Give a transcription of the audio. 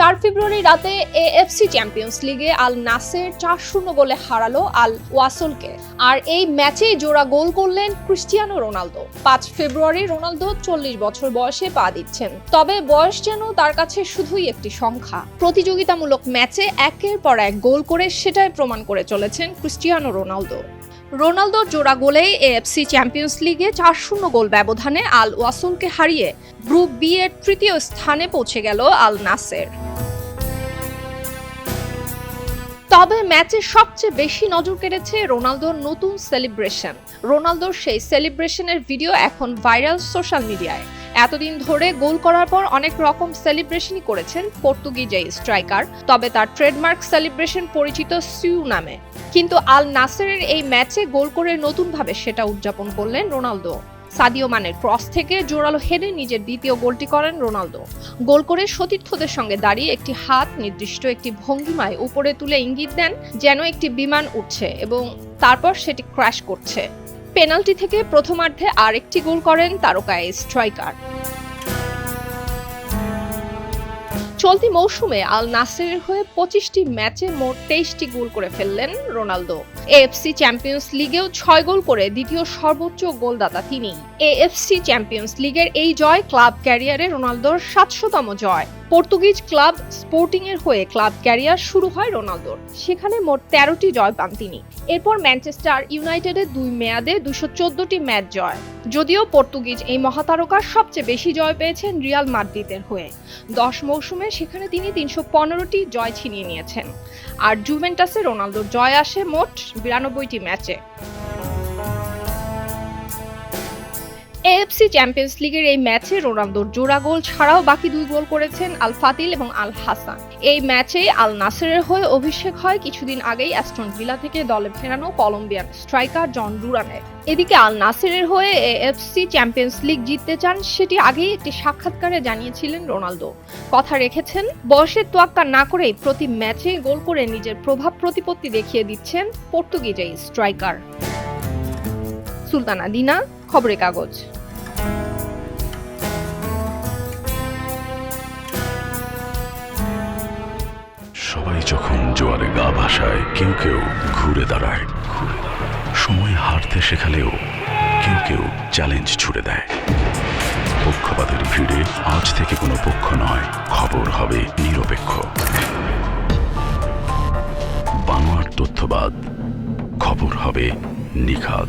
চার ফেব্রুয়ারি রাতে AFC champions লিগে আল নাসের চার শূন্য গোলে হারালো আল ওয়াসলকে। আর এই ম্যাচে জোড়া গোল করলেন ক্রিস্টিয়ানো রোনালদো। পাঁচ ফেব্রুয়ারি রোনালদো চল্লিশ বছর বয়সে পা দিচ্ছেন। তবে বয়স যেন তার কাছে শুধুই একটি সংখ্যা। প্রতিযোগিতামূলক ম্যাচে একের পর এক গোল করে সেটাই প্রমাণ করে চলেছেন ক্রিস্টিয়ানো রোনালদো। রোনালদোর জোড়া গোলে এএফসি চ্যাম্পিয়ন্স লিগে চার শূন্য গোল ব্যবধানে আল ওয়াসুলকে হারিয়ে গ্রুপ বি এর তৃতীয় স্থানে পৌঁছে গেল আল নাসের তবে ম্যাচে সবচেয়ে বেশি নজর কেড়েছে রোনালদোর নতুন সেলিব্রেশন। রোনালদোর সেই সেলিব্রেশনের ভিডিও এখন ভাইরাল সোশ্যাল মিডিয়ায়। এতদিন ধরে গোল করার পর অনেক রকম সেলিব্রেশনই করেছেন পর্তুগিজ এই স্ট্রাইকার, তবে তার ট্রেডমার্ক সেলিব্রেশন পরিচিত সিউ নামে। কিন্তু আল নাসেরের এই ম্যাচে গোল করে নতুনভাবে সেটা উদযাপন করলেন রোনালদো। সাদিও মানের ক্রস থেকে জোরালো হেডে নিজের দ্বিতীয় গোলটি করেন রোনালদো। গোল করে সতীর্থদের সঙ্গে দাঁড়িয়ে একটি হাত নির্দিষ্ট একটি ভঙ্গিমায় উপরে তুলে ইঙ্গিত দেন, যেন একটি বিমান উঠছে এবং তারপর সেটি ক্র্যাশ করছে। পেনাল্টি থেকে প্রথমার্ধে আরেকটি গোল করেন তারকা স্ট্রাইকার। চলতি মৌসুমে আল নাসেরের হয়ে পঁচিশটি ম্যাচে মোট তেইশটি গোল করে ফেললেন রোনালদো। এএফসি চ্যাম্পিয়ন্স লিগেও ছয় গোল করে দ্বিতীয় সর্বোচ্চ গোলদাতা তিনি। এএফসি চ্যাম্পিয়ন্স লিগের এই জয় ক্লাব ক্যারিয়ারে রোনালদোর সাতশোতম জয়। পর্তুগিজ ক্লাব স্পোর্টিং এর হয়ে ক্লাব ক্যারিয়ার শুরু হয় রোনালদোর। সেখানে মোট তেরোটি জয় পান তিনি। এরপর ম্যানচেস্টার ইউনাইটেডের দুই মেয়াদে দুশো চোদ্দটি ম্যাচ জয়। যদিও পর্তুগিজ এই মহাতারকার সবচেয়ে বেশি জয় পেয়েছেন রিয়াল মাদ্রিদের হয়ে। দশ মৌসুমে সেখানে তিনি তিনশো পনেরোটি জয় ছিনিয়ে নিয়েছেন। আর জুভেন্টাসে রোনালদোর জয় আসে মোট বিরানব্বইটি ম্যাচে। এএফসি চ্যাম্পিয়ন্স লিগের এই ম্যাচে রোনালদোর জোড়া গোল ছাড়াও বাকি দুই গোল করেছেন আল ফাতিল এবং আল হাসান এই ম্যাচে আল নাসেরের হয়ে অভিষেক হয় কিছুদিন আগেই অ্যাস্টন ভিলা থেকে দলে ফেরানো কলম্বিয়ান স্ট্রাইকার জন ডুরানের এদিকে আল নাসেরের হয়ে এএফসি চ্যাম্পিয়ন্স লিগ জিততে চান সেটি আগেই একটি সাক্ষাৎকারে জানিয়েছিলেন রোনালদো। কথা রেখেছেন, বয়সের তোয়াক্কা না করেই প্রতি ম্যাচে গোল করে নিজের প্রভাব প্রতিপত্তি দেখিয়ে দিচ্ছেন পর্তুগিজ এই স্ট্রাইকার। সুলতানা দিনা খবরের কাগজ। সবাই যখন জোয়ারে গা ভাসায়, কেউ কেউ ঘুরে দাঁড়ায়। সময় হারতে শেখালেও কেউ কেউ চ্যালেঞ্জ ছুড়ে দেয়। পক্ষপাতের ভিড়ে আজ থেকে কোনো পক্ষ নয়, খবর হবে নিরপেক্ষ। বাংলার তথ্যবাদ, খবর হবে নিখাদ